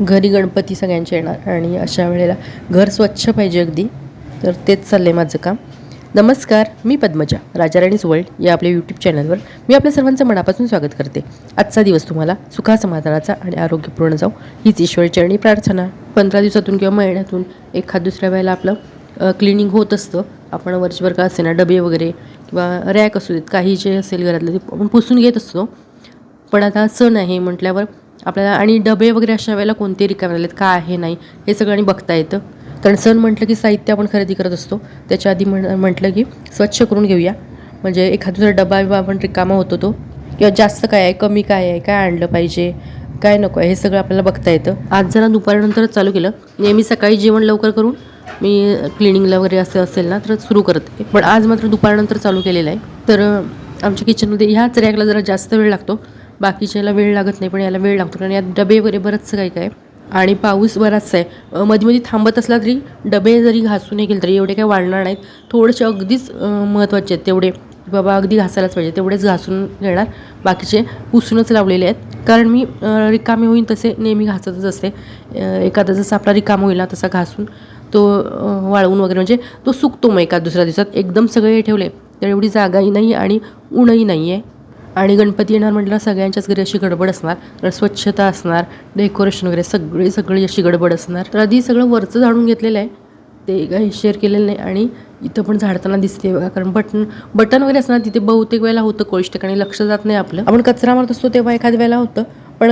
घरी गणपती सगळ्यांचे येणार आणि अशा वेळेला घर स्वच्छ पाहिजे अगदी. तर तेच चाललं आहे माझं काम. नमस्कार मी पद्मजा राजाराणीच वर्ल्ड या आपल्या यूट्यूब चॅनलवर मी आपल्या सर्वांचं मनापासून स्वागत करते. आजचा दिवस तुम्हाला सुखासमाधानाचा आणि आरोग्यपूर्ण जाऊ हीच ईश्वरचरणी प्रार्थना. पंधरा दिवसातून किंवा महिन्यातून एखाद दुसऱ्या वेळेला आपलं क्लिनिंग होत असतं. आपण वर्षभर का असे ना डबे वगैरे किंवा रॅक असू देत काही जे असेल घरातलं ते आपण पुसून घेत असतो. पण आता सण आहे म्हटल्यावर आपल्याला आणि डबे वगैरे अशा वेळेला कोणते रिकामे आहेत का आहे नाही हे सगळं आणि बघता येतं. कारण सण म्हटलं की साहित्य आपण खरेदी करत असतो. त्याच्या आधी म्हण म्हटलं की स्वच्छ करून घेऊया. म्हणजे एखादा जर डबा बिबा आपण रिकामा होतो तो किंवा जास्त काय आहे कमी काय आहे काय आणलं पाहिजे काय नको आहे हे सगळं आपल्याला बघता येतं. आज जरा दुपारनंतरच चालू केलं. नेहमी सकाळी जेवण लवकर करून मी क्लिनिंगला वगैरे असं असेल ना तर सुरू करते. पण आज मात्र दुपारनंतर चालू केलेलं आहे. तर आमच्या किचनमध्ये ह्याच रॅकला जरा जास्त वेळ लागतो. बाकीच्याला वेळ लागत नाही पण याला वेळ लागतो. कारण यात डबे वगैरे बरंचसं काही काय आणि पाऊस बराचसा आहे. मध्ये मध्ये थांबत असला तरी डबे जरी घासून गेले तरी एवढे काही वाढणार नाहीत. थोडेसे अगदीच महत्त्वाचे आहेत तेवढे. बाबा अगदी घासायलाच पाहिजे. तेवढेच घासून घेणार. बाकीचे पुसूनच लावलेले आहेत. कारण मी रिकामे होईन तसे नेहमी घासतच असते. एखादा जसा आपला रिकाम होईल ना तसा घासून तो वाळवून वगैरे म्हणजे तो सुकतो मग एका दुसऱ्या दिवसात. एकदम सगळे ठेवले तर एवढी जागाही नाही आणि ऊनही नाही आहे. आणि गणपती येणार म्हटलं सगळ्यांच्याच घरी अशी गडबड असणार. तर स्वच्छता असणार डेकोरेशन वगैरे सगळी सगळी अशी गडबड असणार. तर आधी सगळं वरचं झाडून घेतलेलं आहे. ते काही शेअर केलेलं नाही आणि इथं पण झाडताना दिसते बघा. कारण बटन बटन वगैरे असणार तिथे बहुतेक वेळेला होतं कोळीश ठिकाणी. लक्ष जात नाही आपलं. आपण कचरा मारत असतो तेव्हा एखाद्या वेळेला होतं. पण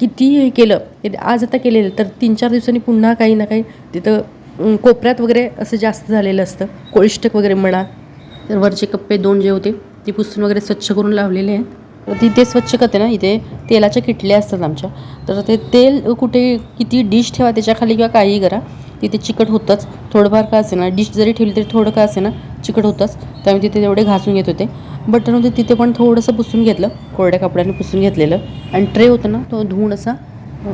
किती हे केलं आज आता केलेलं. तर तीन चार दिवसांनी पुन्हा काही ना काही तिथं कोपऱ्यात वगैरे असं जास्त झालेलं असतं. कोळिष्टक वगैरे म्हणा. तर वरचे कप्पे दोन जे होते ते पुसून वगैरे स्वच्छ करून लावलेले आहेत. तर तिथे स्वच्छ करते ना इथे तेलाच्या किटल्या असतात आमच्या. तर ते तेल कुठे किती डिश ठेवा त्याच्याखाली किंवा काहीही करा. तिथे चिकट होतंच. थोडंफार का असे ना डिश जरी ठेवली तरी थोडं का असे ना चिकट होतंच. त्यामुळे तिथे तेवढे घासून घेत होते. बटन होते तिथे पण थोडंसं पुसून घेतलं. कोरड्या कपड्याने पुसून घेतलेलं. आणि ट्रे होतं ना तो धुवून असा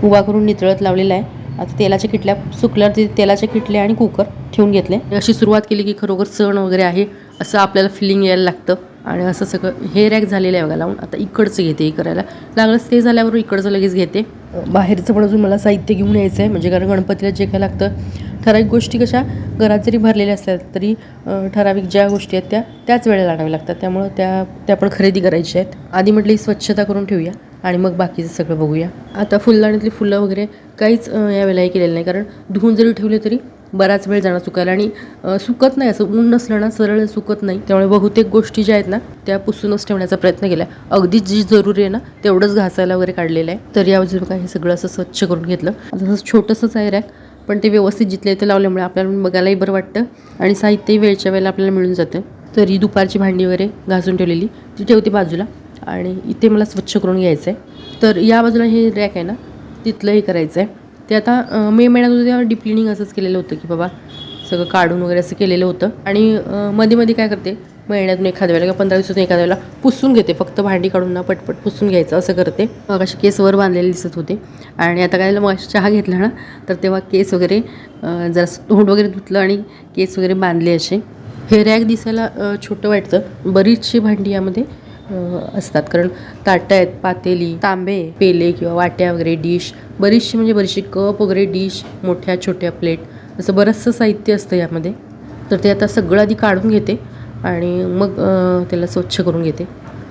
उभा करून नितळत लावलेला आहे. आता तेलाच्या किटल्या सुकल्यावर तिथे तेलाच्या किटल्या आणि कुकर ठेवून घेतले. अशी सुरुवात केली की खरोखर सण वगैरे आहे असं आपल्याला फिलिंग यायला लागतं. आणि असं सगळं हे रॅक झालेलं आहे बघा लावून. आता इकडचं घेते हे करायला. लागलंच ते झाल्यावर इकडचं लगेच घेते. बाहेरचं पण अजून मला साहित्य घेऊन यायचं आहे म्हणजे कारण गणपतीला जे काय लागतं ठराविक गोष्टी कशा घरात जरी भरलेल्या असतात तरी ठराविक ज्या गोष्टी आहेत त्या त्याच वेळेला आणाव्या लागतात. त्यामुळं त्या त्या पण खरेदी करायच्या आहेत. आधी म्हटली स्वच्छता करून ठेवूया आणि मग बाकीचं सगळं बघूया. आता फुलदाणीतली फुलं वगैरे काहीच यावेळेला हे केलेलं नाही कारण धुवून जरी ठेवले तरी बराच वेळ जाणार सुकायला आणि सुकत नाही असं ऊन नसलं ना सरळ सुकत नाही. त्यामुळे बहुतेक गोष्टी ज्या आहेत ना त्या पुसूनच ठेवण्याचा प्रयत्न केला अगदीच जी जरुरी आहे ना तेवढंच घासायला वगैरे काढलेलं आहे. तर या बघा हे सगळं असं स्वच्छ करून घेतलं. जसं छोटंसंच आहे रॅक पण ते व्यवस्थित जिथल्या ते लावल्यामुळे आपल्याला बघायलाही बरं वाटतं आणि साहित्यही वेळच्या वेळेला आपल्याला मिळून जातं. तरी दुपारची भांडी वगैरे घासून ठेवलेली ती ठेवते बाजूला आणि इथे मला स्वच्छ करून घ्यायचं आहे. तर या बाजूला हे रॅक आहे ना तिथलं हे करायचं आहे. ते आता मे महिन्यात होतं तेव्हा डीप क्लिनिंग असंच केलेलं होतं की बाबा सगळं काढून वगैरे असं केलेलं होतं. आणि मध्ये मध्ये काय करते महिन्यातून एखाद्या वेळेला किंवा पंधरा दिवसातून एखाद्या वेळेला पुसून घेते फक्त भांडी काढून ना पटपट पुसून घ्यायचं असं करते. मग असे केस वर बांधलेले दिसत होते. आणि आता काय झालं, मग चहा घेतला ना तर तेव्हा केस वगैरे जरा तोंड वगैरे धुतलं आणि केस वगैरे बांधले असे. हे रॅक दिसायला छोटं वाटतं. बरीचशी भांडी यामध्ये असतात. कारण ताटं आहेत पातेली तांबे पेले किंवा वाट्या वगैरे डिश बरीचशी म्हणजे बरीचशी कप वगैरे डिश मोठ्या छोट्या प्लेट असं बरंचसं साहित्य असतं यामध्ये. तर ते आता सगळं आधी काढून घेते आणि मग त्याला स्वच्छ करून घेते.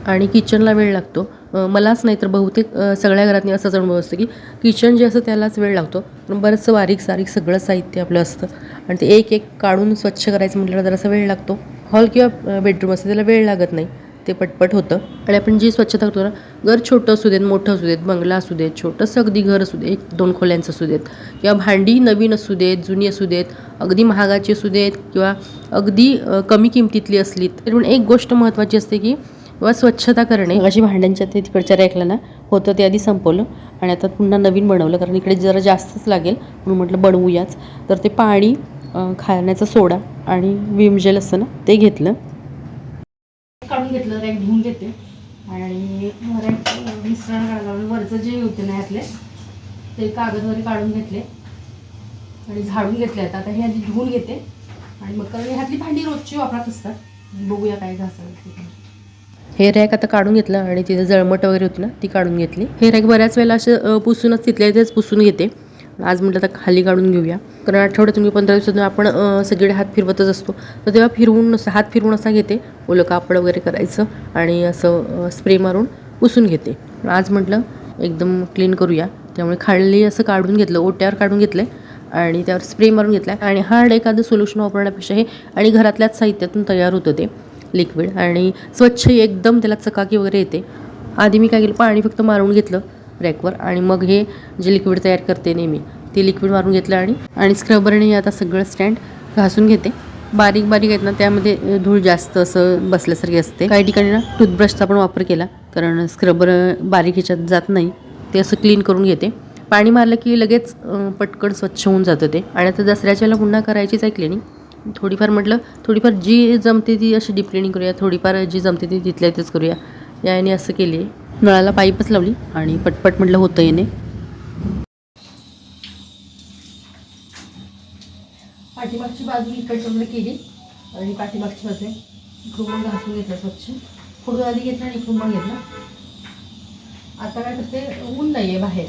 आणि किचनला वेळ लागतो. मलाच नाही तर बहुतेक सगळ्या घरातनी असंच अनुभव असतं की किचन जे असतं त्यालाच वेळ लागतो. पण बरंचसं बारीक सारीक सगळं साहित्य आपलं असतं. आणि ते एक एक काढून स्वच्छ करायचं म्हटल्यावर जरासा वेळ लागतो. हॉल किंवा बेडरूम असतं त्याला वेळ लागत नाही. ते पटपट होतं. आणि आपण जी स्वच्छता करतो ना घर छोटं असू देत मोठं असू देत बंगला असू देत छोटंसं अगदी घर असू दे एक दोन खोल्यांचं असू देत किंवा भांडी नवीन असू देत जुनी असू देत अगदी महागाची असू देत किंवा अगदी कमी किमतीतली असली तरी पण एक गोष्ट महत्त्वाची असते की व स्वच्छता करणे. अशी भांड्यांच्या ते तिकडच्या रॅकला ना होतं ते आधी संपवलं आणि आता पुन्हा नवीन बनवलं कारण इकडे जरा जास्तच लागेल म्हणून म्हटलं बनवूयाच. तर ते पाणी खाण्याचा सोडा आणि विमजेल असतं ना ते घेतलं. काढून घेतलं रॅक धुवून घेते. आणि रॅक मिश्रण काढायला वरचं जे होते ना यातले ते कागद वगैरे काढून घेतले. आणि झाडून घेतले आता. आता हे आधी धुवून घेते. आणि मग कारण ह्यातली भांडी रोजची वापरत असतात. बघूया काय घासायला हे रॅक आता काढून घेतलं आणि तिथे जळमट वगैरे होती ना ती काढून घेतली. हे रॅक बऱ्याच वेळेला असं पुसूनच तिथल्या इथेच पुसून घेते. आज म्हटलं तर खाली काढून घेऊया. कारण आठवड्यातून मी पंधरा दिवसातून आपण सगळे हात फिरवतच असतो. तर तेव्हा फिरवून असं हात फिरवून असा घेते. ओलं कापड वगैरे करायचं आणि असं स्प्रे मारून पुसून घेते. आज म्हटलं एकदम क्लीन करूया. त्यामुळे खाली असं काढून घेतलं ओट्यावर काढून घेतलं आणि त्यावर स्प्रे मारून घेतला आणि हार्ड एखादं सोल्युशन वापरण्यापेक्षा हे आणि घरातल्याच साहित्यातून तयार होतं ते लिक्विड. आणि स्वच्छ एकदम त्याला चकाकी वगैरे येते. आधी मी काय केलं पाणी फक्त मारून घेतलं. रॅकवर आणि मग हे जे लिक्विड तयार करते नेहमी ते लिक्विड मारून घेतलं आणि आणि स्क्रबरने आता सगळं स्टँड घासून घेते. बारीक बारीक आहेत ना त्यामध्ये धूळ जास्त असं बसल्यासारखी असते. काही ठिकाणी ना टूथब्रशचा पण वापर केला कारण स्क्रबर बारीक ह्याच्यात जात नाही. ते असं क्लीन करून घेते. पाणी मारलं की लगेच पटकन स्वच्छ होऊन जातं ते. आणि आता दसऱ्याच्या वेळेला पुन्हा करायचीच आहे क्लिनिंग थोडीफार म्हटलं थोडीफार जी जमते ती अशी डीप क्लिनिंग करूया थोडीफार जी जमते ती तिथल्या तिथेच करूया. याने असं केली. नळाला पाईपच लावली आणि पटपट म्हटलं होतं येणे पाठीमागची बाजू इकडच्या केली आणि पाठीमागची बाजू इकडून घासून घेतलं स्वच्छ. पुढून आधी घेतला आणि इकडून पण घेतला. आता काय करते ऊन नाही आहे बाहेर.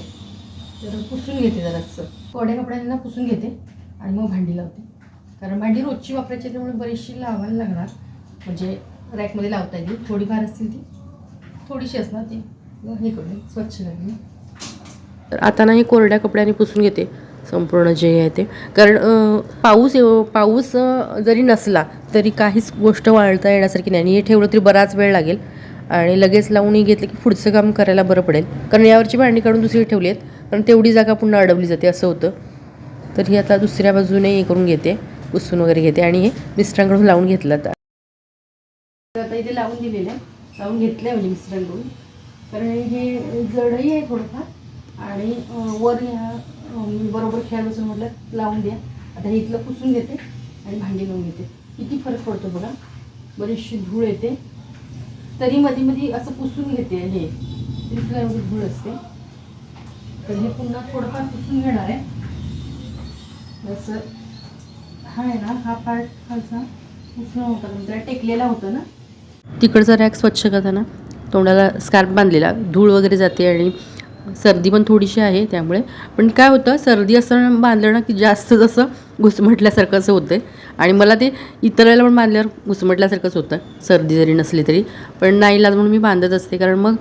तर पुसून घेते जरासं. कोड्या कपड्यांना पुसून घेते आणि मग भांडी लावते. कारण भांडी रोजची वापरायची त्यामुळे बरीचशी लावायला लागणार. म्हणजे रॅकमध्ये लावता येईल थोडीफार असतील ती. थोडीशी असणार ती. हे करून स्वच्छ करून. तर आता ना हे कोरड्या कपड्याने पुसून घेते. संपूर्ण जे आहे ते. कारण पाऊस पाऊस जरी नसला तरी काहीच गोष्ट वाळता येण्यासारखी नाही. आणि हे ठेवलं तरी बराच वेळ लागेल. आणि लगेच लावूनही घेतलं की पुढचं काम करायला बरं पडेल. कारण यावरची भांडी काढून दुसरी ठेवली आहेत कारण तेवढी जागा पुन्हा अडवली जाते असं होतं. तर ही आता दुसऱ्या बाजूने हे करून घेते. पुसून वगैरे घेते. आणि हे मिस्टरांकडून लावून घेतलं आता इथे लावून दिलेलं आहे. लावून घेतलं आहे म्हणजे मिस्टरांकडून कारण हे जडही आहे थोडंफार. आणि वर ह्या बरोबर खेळ बसून म्हटलं लावून द्या. आता हे इथलं पुसून घेते आणि भांडी लावून घेते. किती फरक पडतो बघा. बरीचशी धूळ येते. तरी मध्ये मध्ये असं पुसून घेते हे. तरी एवढी धूळ असते. तर हे पुन्हा थोडंफार पुसून घेणार आहे. जसं हा आहे ना हा पार्ट खालचा पुसणं होता. म्हणजे त्याला टेकलेला होता ना. तिकडचा रॅक स्वच्छ करताना तोंडाला स्कार्फ बांधलेला धूळ वगैरे जाते आणि सर्दी पण थोडीशी आहे त्यामुळे. पण काय होतं सर्दी असताना बांधलं ना की जास्त जसं घुसमटल्यासारखं असं होतं आणि मला ते इतर वेळेला पण बांधल्यावर घुसमटल्यासारखंच होतं सर्दी जरी नसली तरी. पण नाही इलाज म्हणून मी बांधत असते कारण मग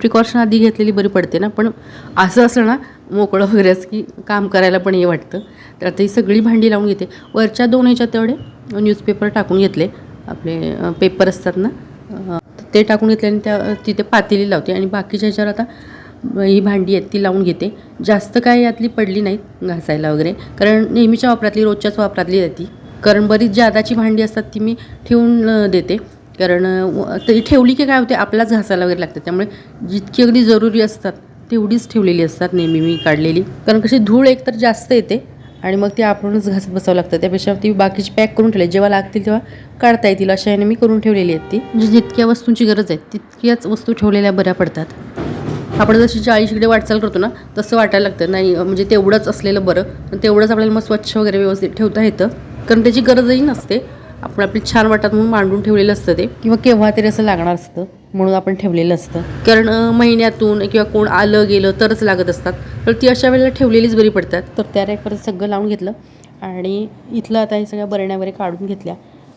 प्रिकॉशन आधी घेतलेली बरी पडते ना. पण असं असलं ना मोकळं वगैरे असं की काम करायला पण हे वाटतं. तर आता ही सगळी भांडी लावून घेते. वरच्या दोन ह्याच्यात तेवढे न्यूजपेपर टाकून घेतले. आपले पेपर असतात ना ते टाकून घेतले आणि त्या तिथे पातेली लावते आणि बाकीच्या ह्याच्यावर आता ही भांडी आहेत ती लावून घेते. जास्त काय यातली पडली नाहीत घासायला वगैरे कारण नेहमीच्या वापरातली रोजच्याच वापरातली जाती कारण बरीच जादाची भांडी असतात ती मी ठेवून देते. कारण ती ठेवली की काय होते आपलाच घासायला वगैरे लागते त्यामुळे जितकी अगदी जरुरी असतात तेवढीच ठेवलेली असतात नेहमी मी काढलेली. कारण कशी धूळ एकतर जास्त येते आणि मग ते आपणच घासत बसावं लागतं. त्यापेक्षा ती बाकीची पॅक करून ठेवली. जेव्हा लागतील तेव्हा काढता येतील. अशा याने मी करून ठेवलेली आहेत ती. म्हणजे जितक्या वस्तूंची गरज आहे तितक्याच वस्तू ठेवलेल्या बऱ्या पडतात. आपण जशी चाळीशीकडे वाटचाल करतो ना तसं वाटायला लागतं. नाही म्हणजे तेवढंच असलेलं बरं. पण तेवढंच आपल्याला मग स्वच्छ वगैरे व्यवस्थित ठेवता येतं. कारण त्याची गरजही नसते. आपण आपली छान वाटत म्हणून मांडून ठेवलेलं असतं ते. किंवा केव्हा तरी असं लागणार असतं म्हणून आपण ठेवलेलं असतं. कारण महिन्यातून किंवा कोण आलं गेलं तरच लागत असतात. तर ती अशा वेळेला ठेवलेलीच बरी पडतात. तर त्या रॅकवर सगळं लावून घेतलं आणि इथलं आता हे सगळ्या बरण्या वगैरे काढून घेतल्या.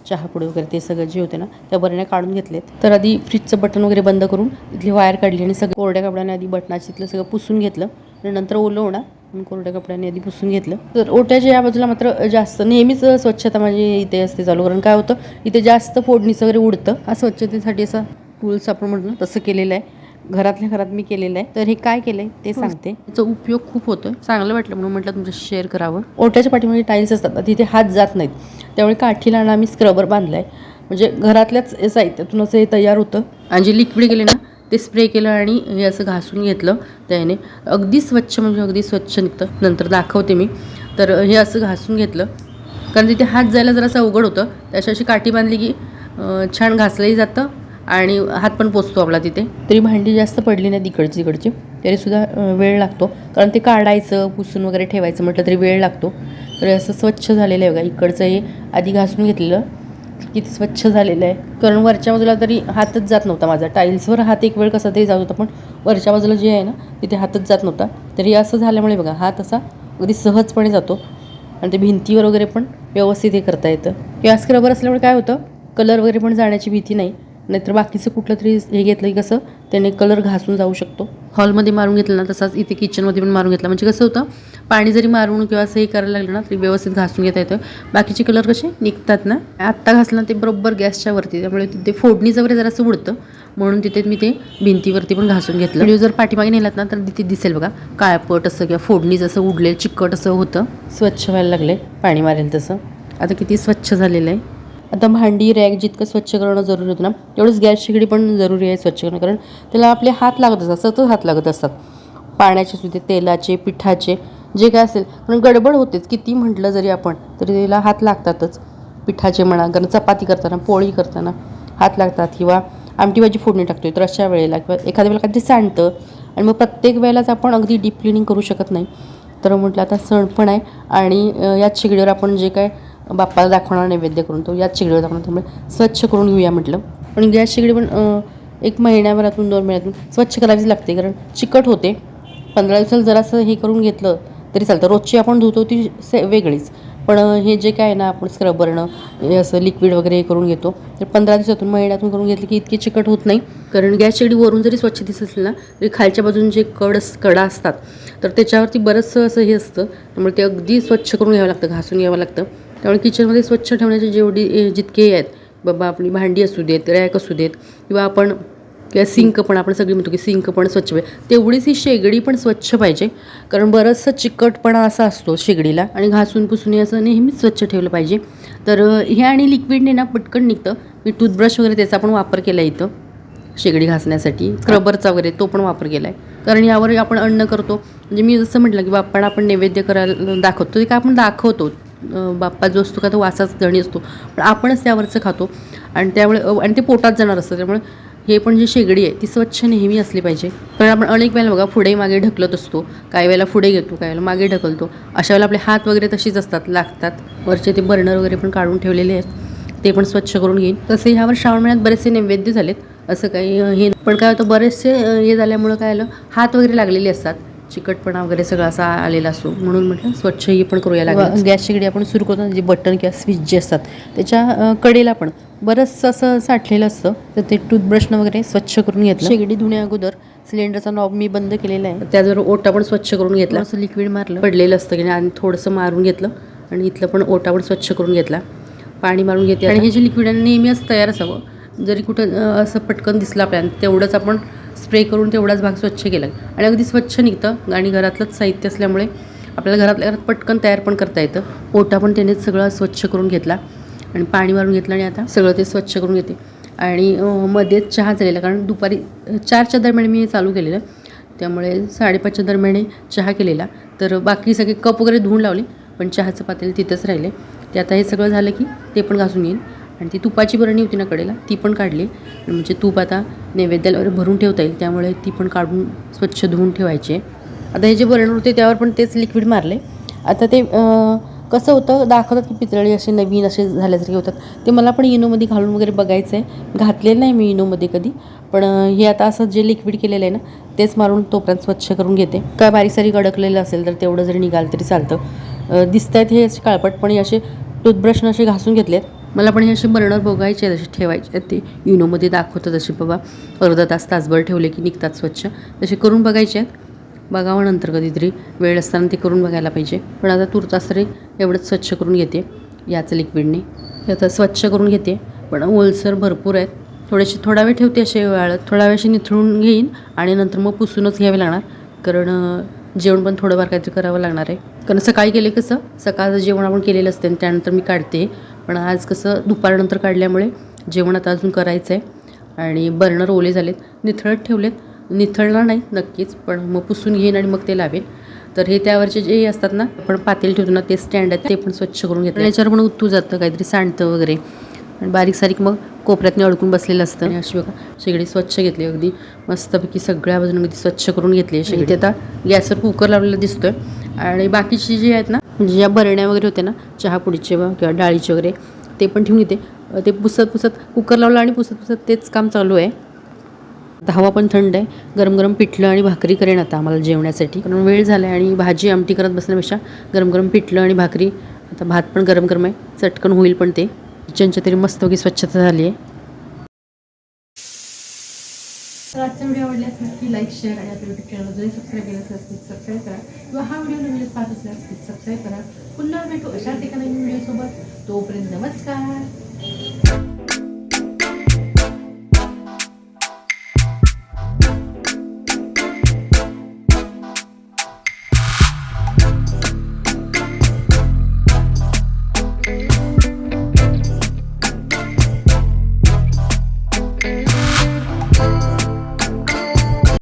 चहापुडी वगैरे ते सगळं जे होते ना त्या बरण्या काढून घेतलेत. तर आधी फ्रीजचं बटन वगैरे बंद करून इथली वायर काढली आणि सगळं कोरड्या कपड्याने आधी बटनाची इथलं सगळं पुसून घेतलं. आणि नंतर ओलं होणार. कोरड्या कपड्याने आधी पुसून घेतलं. तर ओट्याच्या या बाजूला मात्र जास्त नेहमीच स्वच्छता माझी इथे असते चालू. कारण काय होतं इथे जास्त फोडणीचं वगैरे उडतं. हा स्वच्छतेसाठी असा टूल्स आपण म्हणतो तसं केलेलं आहे. घरातल्या घरात मी केलेलं आहे. तर हे काय केलंय ते सांगते. त्याचा उपयोग खूप होतोय. चांगलं वाटलं म्हणून म्हटलं तुमच्याशी शेअर करावं. ओट्याच्या पाठीमध्ये टाईल्स असतात तिथे हात जात नाहीत. त्यामुळे काठीला आम्ही स्क्रबर बांधलाय. म्हणजे घरातल्याच साहित्यातून असं हे तयार होतं. आणि जे लिक्विड केले ना ते स्प्रे केलं आणि हे असं घासून घेतलं त्याने. अगदी स्वच्छ म्हणजे अगदी स्वच्छ निघतं. नंतर दाखवते मी. तर हे असं घासून घेतलं. कारण तिथे हात जायला जरासं अवघड होतं. त्याच्या अशी काठी बांधली की छान घासलंही जातं आणि हात पण पोचतो आपला तिथे. तरी भांडी जास्त पडली नाही तिकडची. तिकडची तरीसुद्धा वेळ लागतो. कारण ते काढायचं पुसून वगैरे ठेवायचं म्हटलं तरी वेळ लागतो. तर असं स्वच्छ झालेलं आहे बघा. इकडचं हे आधी घासून घेतलेलं. किती स्वच्छ झालेलं आहे. कारण वरच्या बाजूला तरी हातच जात नव्हता माझा. टाईल्सवर हात एक वेळ कसा तरी जात होता पण वरच्या बाजूला जे आहे ना तिथे हातच जात नव्हता. तरी असं झाल्यामुळे बघा हात असा अगदी सहजपणे जातो. आणि ते भिंतीवर वगैरे पण व्यवस्थित हे करता येतं. या स्क्रबर असल्यामुळे काय होतं कलर वगैरे पण जाण्याची भीती नाही. नाहीतर बाकीचं कुठलं तरी हे घेतलं की कसं त्याने कलर घासून जाऊ शकतो. हॉलमध्ये मारून घेतला ना तसाच इथे किचनमध्ये पण मारून घेतला. म्हणजे कसं होतं पाणी जरी मारून किंवा असं हे करायला लागलं ना तरी व्यवस्थित घासून घेता येतं. बाकीचे कलर कसे निघतात ना आत्ता घासलं ते बरोबर गॅसच्या वरती त्यामुळे तिथे फोडणीचं वगैरे जरासं उडतं. म्हणून तिथे मी ते भिंतीवरती पण घासून घेतलं. व्हिडिओ जर पाठीमागे नेलात ना तर तिथे दिसेल बघा. काळपट असं किंवा फोडणी जसं उडलेलं चिकट असं होतं. स्वच्छ व्हायला लागले पाणी मारेल तसं. आता किती स्वच्छ झालेलं आहे. आता भांडी रॅक जितकं स्वच्छ करणं जरुरी होतं ना तेवढंच गॅस शेगडी पण जरुरी आहे स्वच्छ करणं. कारण त्याला आपले हात लागत असतात सतत हात लागत असतात. पाण्याचे सुद्धा तेलाचे पिठाचे जे काय असेल. कारण गडबड होतेच किती म्हटलं जरी आपण तरी त्याला हात लागतातच. पिठाचे म्हणा कारण चपाती करताना पोळी करताना हात लागतात. किंवा आमटी भाजी फोडणी टाकतोय तर अशा वेळेला किंवा एखाद्या वेळेला काहीतरी सांडतं. आणि मग प्रत्येक वेळेलाच आपण अगदी डीप क्लिनिंग करू शकत नाही. तर म्हटलं आता सण पण आहे आणि याच शेगडीवर आपण जे काय बाप्पाला दाखवणार नैवेद्य करून तो याच शेगडीवर दाखवणार. त्यामुळे स्वच्छ करून घेऊया म्हटलं. पण गॅस शेगडी पण एक महिन्याभरातून दोन महिन्यातून स्वच्छ करावीच लागते. कारण चिकट होते. पंधरा दिवसाला जरासं हे करून घेतलं तरी चालतं. रोजची आपण धुतो ती से वेगळीच. पण हे जे काय आहे ना आपण स्क्रबरनं असं लिक्विड वगैरे हे करून घेतो. तर पंधरा दिवसातून महिन्यातून करून घेतलं की इतकी चिकट होत नाही. कारण गॅस शेगडी वरून जरी स्वच्छ दिसत असेल ना तरी खालच्या बाजून जे कड कडा असतात तर त्याच्यावरती बरंचसं असं हे असतं. त्यामुळे ते अगदी स्वच्छ करून घ्यावं लागतं घासून घ्यावं लागतं. त्यामुळे किचनमध्ये स्वच्छ ठेवण्याचे जेवढी जितके आहेत बाबा आपली भांडी असू देत रॅक असू देत किंवा आपण किंवा सिंक पण आपण सगळी म्हणतो की सिंक पण स्वच्छ पाहिजे. तेवढीच ही शेगडी पण स्वच्छ पाहिजे. कारण बरंचसं चिकटपणा असा असतो शेगडीला आणि घासून पुसून हे असं नेहमीच स्वच्छ ठेवलं पाहिजे. तर हे आणि लिक्विडने ना पटकन निघतं. मी टूथब्रश वगैरे त्याचा पण वापर केला इथं. शेगडी घासण्यासाठी. स्क्रबरचा वगैरे तो पण वापर केला आहे कारण यावर आपण अन्न करतो. म्हणजे मी जसं म्हटलं की बाप्पाला आपण नैवेद्य करायला दाखवतो. ते का आपण दाखवतो बाप्पा जो असतो का तो वासाच धणी असतो. पण आपणच त्यावरचं खातो. आणि त्यामुळे आणि ते पोटात जाणार असतं. त्यामुळे हे पण जी शेगडी आहे ती स्वच्छ नेहमी असली पाहिजे. कारण आपण अनेक वेळेला बघा पुढे मागे ढकलत असतो. काही वेळेला पुढे घेतो काही वेळेला मागे ढकलतो. अशा वेळेला आपले हात वगैरे तशीच असतात लागतात. वरचे ते बर्नर वगैरे पण काढून ठेवलेले आहेत. ते पण स्वच्छ करून घेईन. तसे ह्यावर श्रावण महिन्यात बरेचसे नैवेद्य झालेत. असं काही हे पण काय होतं बरेचसे हे झाल्यामुळं काय आलं हात वगैरे लागलेले असतात. चिकटपणा वगैरे सगळं असा आलेला असतो. म्हणून म्हटलं स्वच्छ ही पण करूया लागेल. गॅस शेगडी आपण सुरू करतो जे बटन किंवा स्विच जे असतात त्याच्या कडेला पण बरंचसं असं साठलेलं असतं. तर ते टूथब्रशनं वगैरे स्वच्छ करून घेतलं. शेगडी धुण्या अगोदर सिलेंडरचा नॉब मी बंद केलेला आहे. त्याच्यावर ओटा पण स्वच्छ करून घेतला. असं लिक्विड मारलं. पडलेलं असतं की नाही आणि थोडंसं मारून घेतलं. आणि इथलं पण ओटा पण स्वच्छ करून घेतला. पाणी मारून घेते आणि हे जे लिक्विड आहे नेहमी असं तयार असावं. जरी कुठं असं पटकन दिसलं आपल्याला तेवढंच आपण स्प्रे करून तेवढाच भाग स्वच्छ केला. आणि अगदी स्वच्छ निघतं. आणि घरातलंच साहित्य असल्यामुळे आपल्याला घरातल्या घरात पटकन तयार पण करता येतं. ओटा पण त्याने सगळं स्वच्छ करून घेतला. आणि पाणी मारून घेतलं आणि आता सगळं ते स्वच्छ करून घेते. आणि मध्येच चहा झालेला कारण दुपारी चारच्या दरम्यान मी हे चालू केलेलं. त्यामुळे साडेपाचच्या दरम्यान चहा केलेला. तर बाकी सगळे कप वगैरे धुवून लावले. पण चहाचं पातेल तिथंच राहिले. ते आता हे सगळं झालं की ते पण घासून घेईन आणि ती तुपाची बरणी होती ना कडेला ती पण काढली. म्हणजे तूप आता नैवेद्याला वगैरे भरून ठेवता येईल त्यामुळे ती पण काढून स्वच्छ धुवून ठेवायची. आहे आता हे जे बरण होते त्यावर पण तेच लिक्विड मारले. आता ते कसं होतं दाखवतात की पितळी असे नवीन असे झाल्यासारखे होतात. ते मला पण इनोमध्ये घालून वगैरे बघायचं आहे घातलेलं नाही मी इनोमध्ये कधी. पण हे आता असं जे लिक्विड केलेलं आहे ना तेच मारून तोपर्यंत स्वच्छ करून घेते. काय बारीक सारीक अडकलेलं असेल तर तेवढं जरी निघाल तरी चालतं. दिसत आहेत हे असे काळपट पण असे टूथब्रशनं असे घासून घेतलेत. मला पण हे असे बर्नर बघायचे आहेत असे ठेवायचे आहेत. ते युनोमध्ये दाखवतात असे बाबा अर्धा तास तासभर ठेवले की निघतात स्वच्छ. तसे करून बघायचे आहेत. बघावं नंतर कधीतरी वेळ असताना ते करून बघायला पाहिजे. पण आता तुर्तास तरी एवढंच स्वच्छ करून घेते. याचं लिक्विडने हे आता स्वच्छ करून घेते. पण ओलसर भरपूर आहेत. थोडेसे थोडा वेळ ठेवते असे वाळत. थोडा वेळ असे निथळून घेईन आणि नंतर मग पुसूनच घ्यावे लागणार. कारण जेवण पण थोडंफार काहीतरी करावं लागणार आहे. कारण सकाळी केले कसं सकाळचं जेवण आपण केलेलं असते आणि त्यानंतर मी काढते. पण आज कसं दुपारनंतर काढल्यामुळे जेवण आता अजून करायचं आहे आणि बर्नर ओले झालेत. निथळत ठेवलेत. निथळणार नाही नक्कीच. पण मग पुसून घेईन आणि मग ते लावेन. तर हे त्यावरचे जे असतात ना आपण पातेल ठेवतो ना ते स्टँड आहेत. ते पण स्वच्छ करून घेतात याच्यावर पण उत्तू जातं काहीतरी सांडतं वगैरे. आणि बारीक सारीक मग कोपऱ्यातनी अडकून बसलेलं असतं. आणि अशी बघा शेगडी स्वच्छ घेतली अगदी. मस्तपैकी सगळ्या बाजूने अगदी स्वच्छ करून घेतली आहे शेगडी. आता गॅसवर कुकर लावलेला दिसतोय. आणि बाकीची जी आहेत ना म्हणजे ज्या बरण्या वगैरे होत्या ना चहापुडीचे किंवा डाळीचे वगैरे ते पण ठेवून येते ते पुसत पुसत कुकर लावलं आणि पुसत पुसत तेच काम चालू आहे. आता हवा पण थंड आहे. गरम गरम पिठलं आणि भाकरी करेन आता आम्हाला जेवण्यासाठी. कारण वेळ झाला आहे आणि भाजी आमटी करत बसण्यापेक्षा गरम गरम पिठलं आणि भाकरी आता भात पण गरम गरम आहे. चटकन होईल पण ते. किचनची तरी मस्तपैकी स्वच्छता झाली आहे. तर आजचा व्हिडिओ आवडल्यास नक्की लाईक शेअर आणि आपल्या युट्यूब चॅनल जरी सबस्क्राईब केलं असेल प्लीज सबस्क्राईब करा. किंवा हा व्हिडिओ नवीन पाहत असल्यास प्लीज सबस्क्राईब करा. पुन्हा भेटू अशाच एका नवीन व्हिडिओसोबत तोपर्यंत नमस्कार.